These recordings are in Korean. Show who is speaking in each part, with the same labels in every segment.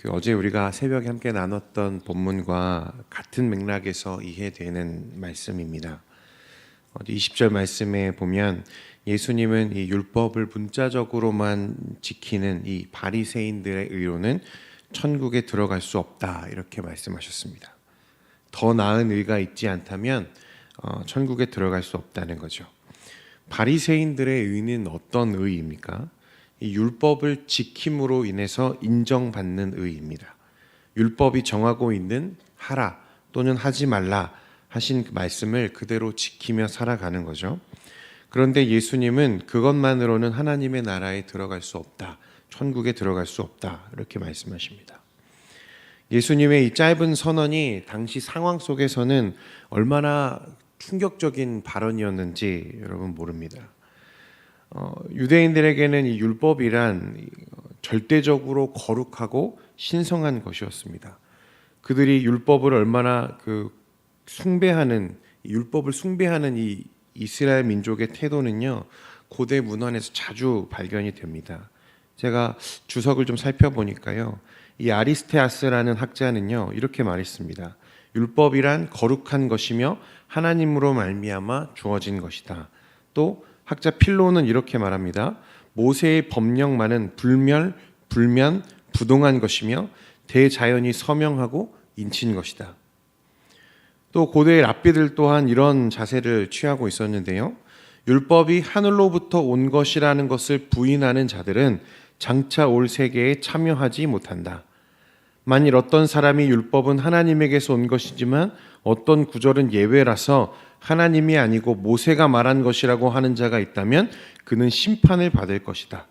Speaker 1: 그 어제 우리가 새벽에 함께 나눴던 본문과 같은 맥락에서 이해되는 말씀입니다. 어디 20절 말씀에 보면 예수님은 이 율법을 문자적으로만 지키는 이 바리새인들의 의로는 천국에 들어갈 수 없다 이렇게 말씀하셨습니다. 더 나은 의가 있지 않다면 어, 천국에 들어갈 수 없다는 거죠. 바리새인들의 의는 어떤 의입니까? 이 율법을 지킴으로 인해서 인정받는 의입니다. 율법이 정하고 있는 하라 또는 하지 말라 하신 그 말씀을 그대로 지키며 살아가는 거죠. 그런데 예수님은 그것만으로는 하나님의 나라에 들어갈 수 없다. 천국에 들어갈 수 없다. 이렇게 말씀하십니다. 예수님의 이 짧은 선언이 당시 상황 속에서는 얼마나 충격적인 발언이었는지 여러분 모릅니다. 어, 유대인들에게는 이 율법이란 이, 어, 절대적으로 거룩하고 신성한 것이었습니다. 그들이 율법을 얼마나 그 숭배하는 이 율법을 숭배하는 이 이스라엘 민족의 태도는요 고대 문헌에서 자주 발견이 됩니다. 제가 주석을 좀 살펴보니까요 이 아리스테아스라는 학자는요 이렇게 말했습니다. 율법이란 거룩한 것이며 하나님으로 말미암아 주어진 것이다. 또 학자 필로는 이렇게 말합니다. 모세의 법령만은 불멸, 불면, 부동한 것이며 대자연이 서명하고 인친 것이다. 또 고대의 랍비들 또한 이런 자세를 취하고 있었는데요. 율법이 하늘로부터 온 것이라는 것을 부인하는 자들은 장차 올 세계에 참여하지 못한다. 만일 어떤 사람이 율법은 하나님에게서 온 것이지만 어떤 구절은 예외라서 하나님이 아니고 모세가 말한 것이라고 하는 자가 있다면 그는 심판을 받을 것이다.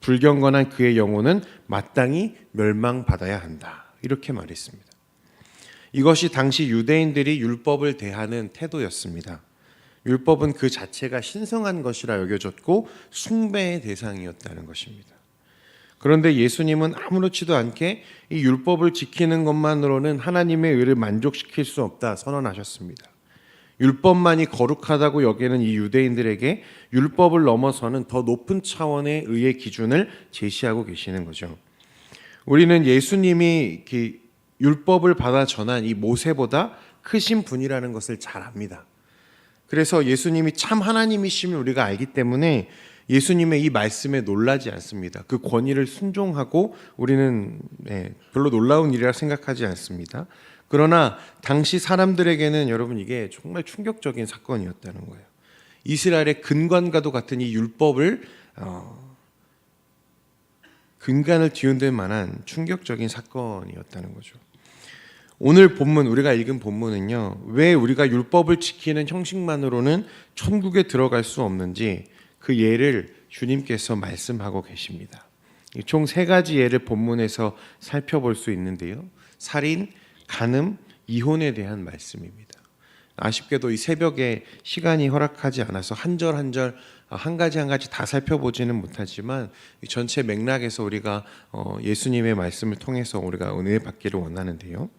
Speaker 1: 불경건한 그의 영혼은 마땅히 멸망받아야 한다. 이렇게 말했습니다. 이것이 당시 유대인들이 율법을 대하는 태도였습니다. 율법은 그 자체가 신성한 것이라 여겨졌고 숭배의 대상이었다는 것입니다. 그런데 예수님은 아무렇지도 않게 이 율법을 지키는 것만으로는 하나님의 의를 만족시킬 수 없다 선언하셨습니다. 율법만이 거룩하다고 여기는 이 유대인들에게 율법을 넘어서는 더 높은 차원의 의의 기준을 제시하고 계시는 거죠. 우리는 예수님이 율법을 받아 전한 이 모세보다 크신 분이라는 것을 잘 압니다. 그래서 예수님이 참 하나님이심을 우리가 알기 때문에 예수님의 이 말씀에 놀라지 않습니다. 그 권위를 순종하고 우리는 네, 별로 놀라운 일이라 생각하지 않습니다. 그러나 당시 사람들에게는 여러분 이게 정말 충격적인 사건이었다는 거예요. 이스라엘의 근관과도 같은 이 율법을 어, 근간을 뒤흔들 만한 충격적인 사건이었다는 거죠. 오늘 본문 우리가 읽은 본문은요. 왜 우리가 율법을 지키는 형식만으로는 천국에 들어갈 수 없는지 그 예를 주님께서 말씀하고 계십니다. 총 세 가지 예를 본문에서 살펴볼 수 있는데요. 살인, 간음, 이혼에 대한 말씀입니다. 아쉽게도 이 새벽에 시간이 허락하지 않아서 한 절 한 절 한 가지 한 가지 다 살펴보지는 못하지만 전체 맥락에서 우리가 어, 예수님의 말씀을 통해서 우리가 은혜 받기를 원하는데요.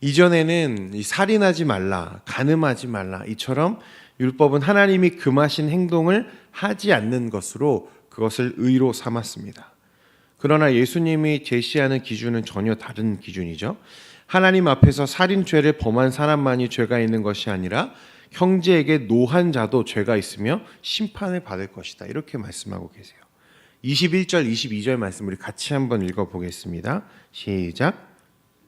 Speaker 1: 이전에는 살인하지 말라, 간음하지 말라 이처럼 율법은 하나님이 금하신 행동을 하지 않는 것으로 그것을 의로 삼았습니다. 그러나 예수님이 제시하는 기준은 전혀 다른 기준이죠. 하나님 앞에서 살인죄를 범한 사람만이 죄가 있는 것이 아니라 형제에게 노한 자도 죄가 있으며 심판을 받을 것이다. 이렇게 말씀하고 계세요. 21절, 22절 말씀 우리 같이 한번 읽어 보겠습니다. 시작.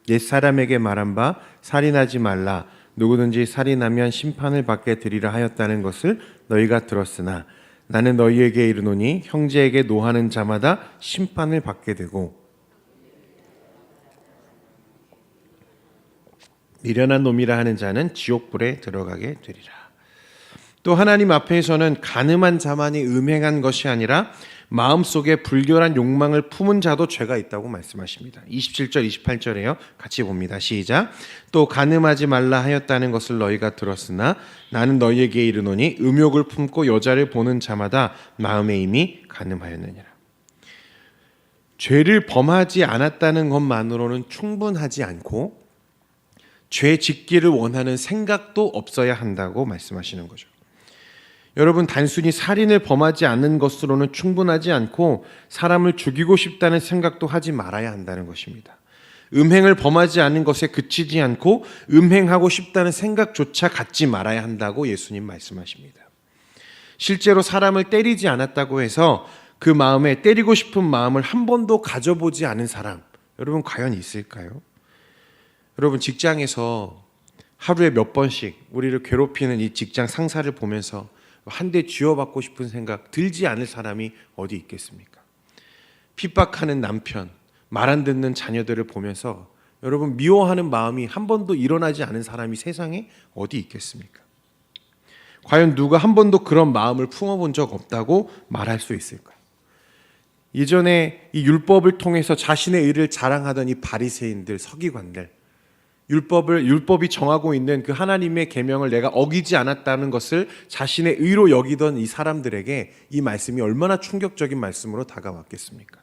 Speaker 1: 옛 사람에게 말한 바 살인하지 말라. 누구든지 살인하면 심판을 받게 되리라 하였다는 것을 너희가 들었으나 나는 너희에게 이르노니 형제에게 노하는 자마다 심판을 받게 되고 미련한 놈이라 하는 자는 지옥불에 들어가게 되리라. 또 하나님 앞에서는 가늠한 자만이 음행한 것이 아니라 마음속에 불결한 욕망을 품은 자도 죄가 있다고 말씀하십니다. 27절 28절에요. 같이 봅니다. 시작. 또 간음하지 말라 하였다는 것을 너희가 들었으나 나는 너희에게 이르노니 음욕을 품고 여자를 보는 자마다 마음에 이미 간음하였느니라. 죄를 범하지 않았다는 것만으로는 충분하지 않고 죄 짓기를 원하는 생각도 없어야 한다고 말씀하시는 거죠. 여러분 단순히 살인을 범하지 않는 것으로는 충분하지 않고 사람을 죽이고 싶다는 생각도 하지 말아야 한다는 것입니다. 음행을 범하지 않는 것에 그치지 않고 음행하고 싶다는 생각조차 갖지 말아야 한다고 예수님 말씀하십니다. 실제로 사람을 때리지 않았다고 해서 그 마음에 때리고 싶은 마음을 한 번도 가져보지 않은 사람, 여러분 과연 있을까요? 여러분 직장에서 하루에 몇 번씩 우리를 괴롭히는 이 직장 상사를 보면서 한 대 쥐어받고 싶은 생각 들지 않을 사람이 어디 있겠습니까? 핍박하는 남편, 말 안 듣는 자녀들을 보면서 여러분 미워하는 마음이 한 번도 일어나지 않은 사람이 세상에 어디 있겠습니까? 과연 누가 한 번도 그런 마음을 품어본 적 없다고 말할 수 있을까요? 예전에 이 율법을 통해서 자신의 의를 자랑하던 이 바리새인들, 서기관들, 율법을 율법이 정하고 있는 그 하나님의 계명을 내가 어기지 않았다는 것을 자신의 의로 여기던 이 사람들에게 이 말씀이 얼마나 충격적인 말씀으로 다가왔겠습니까?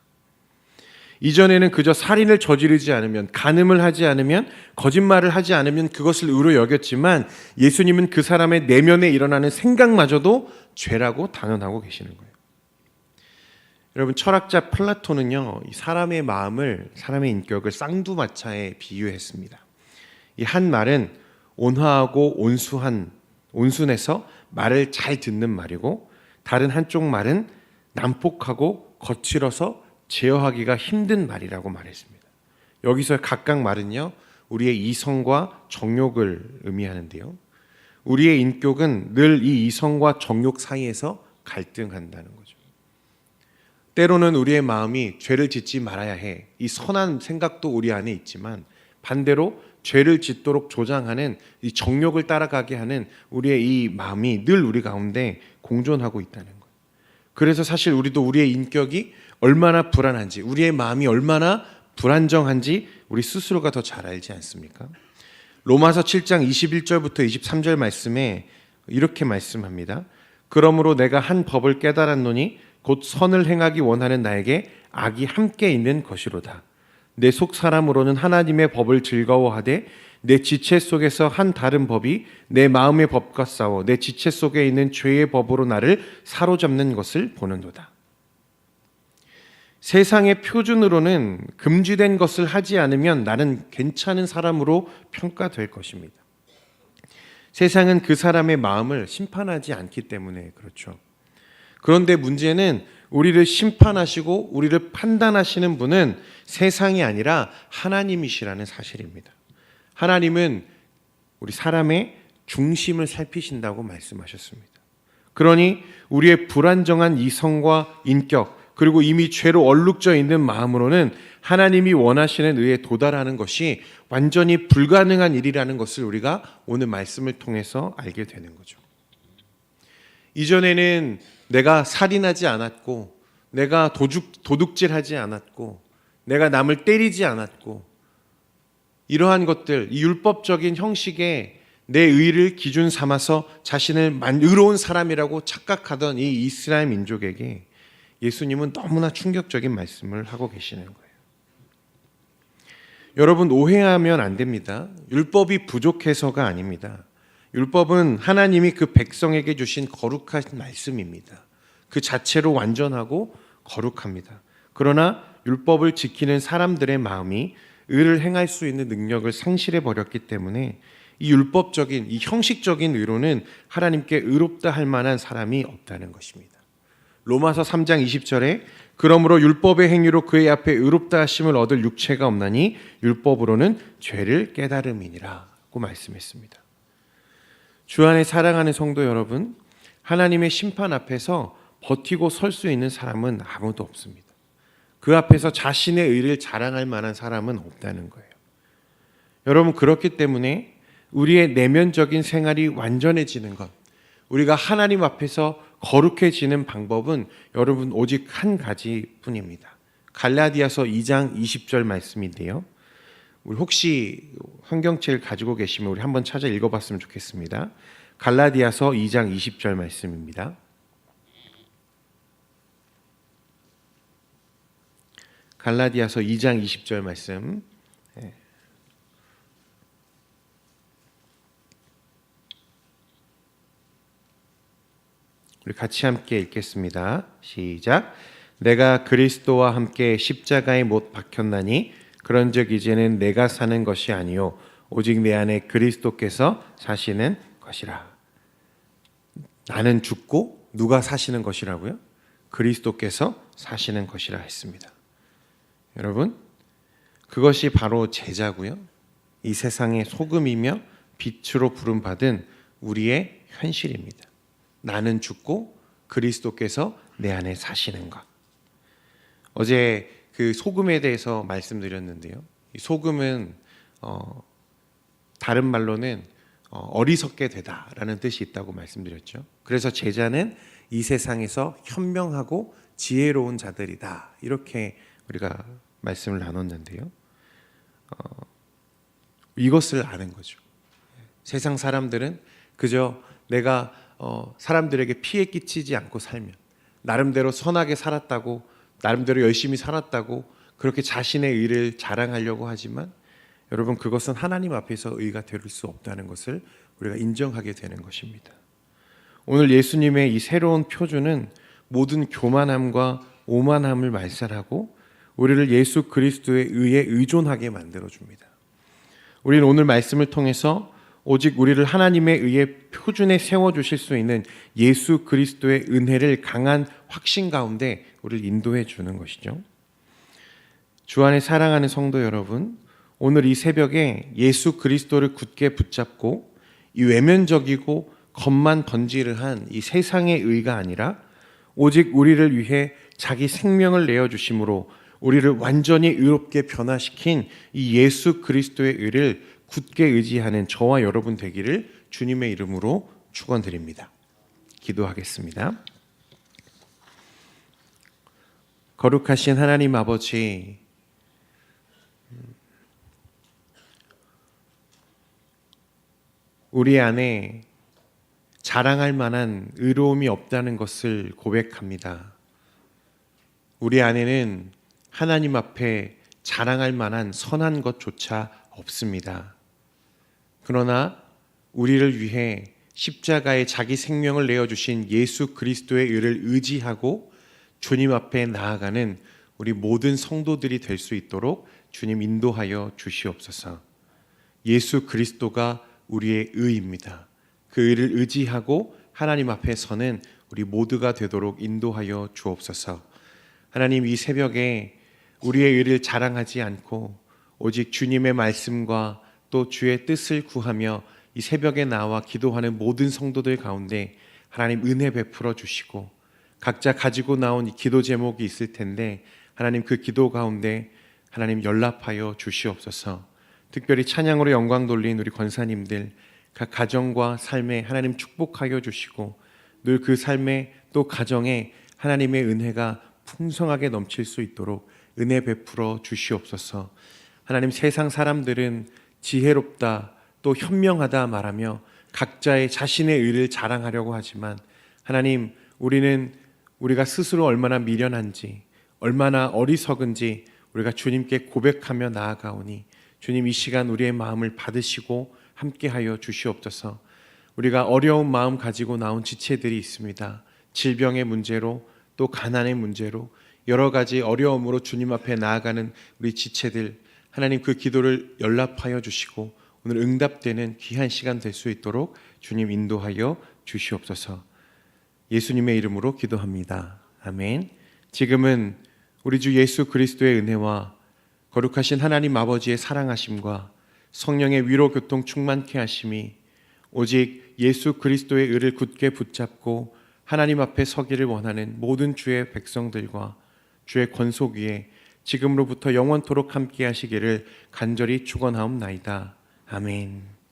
Speaker 1: 이전에는 그저 살인을 저지르지 않으면 간음을 하지 않으면 거짓말을 하지 않으면 그것을 의로 여겼지만 예수님은 그 사람의 내면에 일어나는 생각마저도 죄라고 단언하고 계시는 거예요. 여러분 철학자 플라톤은요 이 사람의 마음을 사람의 인격을 쌍두마차에 비유했습니다. 이 한 말은 온화하고 온수한 온순해서 말을 잘 듣는 말이고 다른 한쪽 말은 난폭하고 거칠어서 제어하기가 힘든 말이라고 말했습니다. 여기서 각각 말은요 우리의 이성과 정욕을 의미하는데요. 우리의 인격은 늘 이 이성과 정욕 사이에서 갈등한다는 거죠. 때로는 우리의 마음이 죄를 짓지 말아야 해. 이 선한 생각도 우리 안에 있지만 반대로 죄를 짓도록 조장하는 이 정욕을 따라가게 하는 우리의 이 마음이 늘 우리 가운데 공존하고 있다는 거예요. 그래서 사실 우리도 우리의 인격이 얼마나 불안한지, 우리의 마음이 얼마나 불안정한지 우리 스스로가 더 잘 알지 않습니까? 로마서 7장 21절부터 23절 말씀에 이렇게 말씀합니다. 그러므로 내가 한 법을 깨달았노니 곧 선을 행하기 원하는 나에게 악이 함께 있는 것이로다. 내 속 사람으로는 하나님의 법을 즐거워하되 내 지체 속에서 한 다른 법이 내 마음의 법과 싸워 내 지체 속에 있는 죄의 법으로 나를 사로잡는 것을 보는도다. 세상의 표준으로는 금지된 것을 하지 않으면 나는 괜찮은 사람으로 평가될 것입니다. 세상은 그 사람의 마음을 심판하지 않기 때문에 그렇죠. 그런데 문제는 우리를 심판하시고 우리를 판단하시는 분은 세상이 아니라 하나님이시라는 사실입니다. 하나님은 우리 사람의 중심을 살피신다고 말씀하셨습니다. 그러니 우리의 불안정한 이성과 인격, 그리고 이미 죄로 얼룩져 있는 마음으로는 하나님이 원하시는 의에 도달하는 것이 완전히 불가능한 일이라는 것을 우리가 오늘 말씀을 통해서 알게 되는 거죠. 이전에는 내가 살인하지 않았고, 내가 도둑, 도둑질하지 않았고, 내가 남을 때리지 않았고, 이러한 것들, 이 율법적인 형식에 내 의를 기준 삼아서 자신을 의로운 사람이라고 착각하던 이 이스라엘 민족에게 예수님은 너무나 충격적인 말씀을 하고 계시는 거예요. 여러분 오해하면 안 됩니다. 율법이 부족해서가 아닙니다. 율법은 하나님이 그 백성에게 주신 거룩한 말씀입니다. 그 자체로 완전하고 거룩합니다. 그러나 율법을 지키는 사람들의 마음이 의를 행할 수 있는 능력을 상실해 버렸기 때문에 이 율법적인 이 형식적인 의로는 하나님께 의롭다 할 만한 사람이 없다는 것입니다. 로마서 3장 20절에 그러므로 율법의 행위로 그의 앞에 의롭다 하심을 얻을 육체가 없나니 율법으로는 죄를 깨달음이니라고 말씀했습니다. 주 안에 사랑하는 성도 여러분, 하나님의 심판 앞에서 버티고 설 수 있는 사람은 아무도 없습니다. 그 앞에서 자신의 의를 자랑할 만한 사람은 없다는 거예요. 여러분 그렇기 때문에 우리의 내면적인 생활이 완전해지는 것, 우리가 하나님 앞에서 거룩해지는 방법은 여러분 오직 한 가지 뿐입니다. 갈라디아서 2장 20절 말씀인데요. 우리 혹시 성경책을 가지고 계시면 우리 한번 찾아 읽어봤으면 좋겠습니다. 갈라디아서 2장 20절 말씀입니다. 갈라디아서 2장 20절 말씀. 네. 우리 같이 함께 읽겠습니다. 시작. 내가 그리스도와 함께 십자가에 못 박혔나니 그런즉 이제는 내가 사는 것이 아니요 오직 내 안에 그리스도께서 사시는 것이라. 나는 죽고 누가 사시는 것이라고요? 그리스도께서 사시는 것이라 했습니다. 여러분, 그것이 바로 제자고요. 이 세상의 소금이며 빛으로 부름 받은 우리의 현실입니다. 나는 죽고 그리스도께서 내 안에 사시는 것. 어제 그 소금에 대해서 말씀드렸는데요. 이 소금은 어, 다른 말로는 어, 어리석게 되다라는 뜻이 있다고 말씀드렸죠. 그래서 제자는 이 세상에서 현명하고 지혜로운 자들이다 이렇게 우리가 말씀을 나눴는데요. 어, 이것을 아는 거죠. 세상 사람들은 그저 내가 어, 사람들에게 피해 끼치지 않고 살면 나름대로 선하게 살았다고 나름대로 열심히 살았다고 그렇게 자신의 의를 자랑하려고 하지만 여러분 그것은 하나님 앞에서 의가 될 수 없다는 것을 우리가 인정하게 되는 것입니다. 오늘 예수님의 이 새로운 표준은 모든 교만함과 오만함을 말살하고 우리를 예수 그리스도의 의에 의존하게 만들어 줍니다. 우리는 오늘 말씀을 통해서 오직 우리를 하나님의 의의 표준에 세워 주실 수 있는 예수 그리스도의 은혜를 강한 확신 가운데 우리를 인도해 주는 것이죠. 주 안에 사랑하는 성도 여러분, 오늘 이 새벽에 예수 그리스도를 굳게 붙잡고 이 외면적이고 겉만 번지르한 이 세상의 의가 아니라 오직 우리를 위해 자기 생명을 내어 주심으로 우리를 완전히 의롭게 변화시킨 이 예수 그리스도의 의를 굳게 의지하는 저와 여러분 되기를 주님의 이름으로 축원드립니다. 기도하겠습니다. 거룩하신 하나님 아버지 우리 안에 자랑할 만한 의로움이 없다는 것을 고백합니다. 우리 안에는 하나님 앞에 자랑할 만한 선한 것조차 없습니다. 그러나 우리를 위해 십자가에 자기 생명을 내어 주신 예수 그리스도의 의를 의지하고 주님 앞에 나아가는 우리 모든 성도들이 될 수 있도록 주님 인도하여 주시옵소서. 예수 그리스도가 우리의 의입니다. 그 의를 의지하고 하나님 앞에 서는 우리 모두가 되도록 인도하여 주옵소서. 하나님 이 새벽에 우리의 의를 자랑하지 않고 오직 주님의 말씀과 또 주의 뜻을 구하며 이 새벽에 나와 기도하는 모든 성도들 가운데 하나님 은혜 베풀어 주시고 각자 가지고 나온 이 기도 제목이 있을 텐데 하나님 그 기도 가운데 하나님 연락하여 주시옵소서. 특별히 찬양으로 영광 돌린 우리 권사님들 각 가정과 삶에 하나님 축복하여 주시고 늘 그 삶에 또 가정에 하나님의 은혜가 풍성하게 넘칠 수 있도록 은혜 베풀어 주시옵소서. 하나님 세상 사람들은 지혜롭다 또 현명하다 말하며 각자의 자신의 의를 자랑하려고 하지만 하나님 우리는 우리가 스스로 얼마나 미련한지 얼마나 어리석은지 우리가 주님께 고백하며 나아가오니 주님 이 시간 우리의 마음을 받으시고 함께하여 주시옵소서. 우리가 어려운 마음 가지고 나온 지체들이 있습니다. 질병의 문제로 또 가난의 문제로 여러 가지 어려움으로 주님 앞에 나아가는 우리 지체들 하나님 그 기도를 연락하여 주시고 오늘 응답되는 귀한 시간 될 수 있도록 주님 인도하여 주시옵소서. 예수님의 이름으로 기도합니다. 아멘. 지금은 우리 주 예수 그리스도의 은혜와 거룩하신 하나님 아버지의 사랑하심과 성령의 위로 교통 충만케 하심이 오직 예수 그리스도의 의를 굳게 붙잡고 하나님 앞에 서기를 원하는 모든 주의 백성들과 주의 권속 위에 지금으로부터 영원토록 함께 하시기를 간절히 축원하옵나이다. 아멘.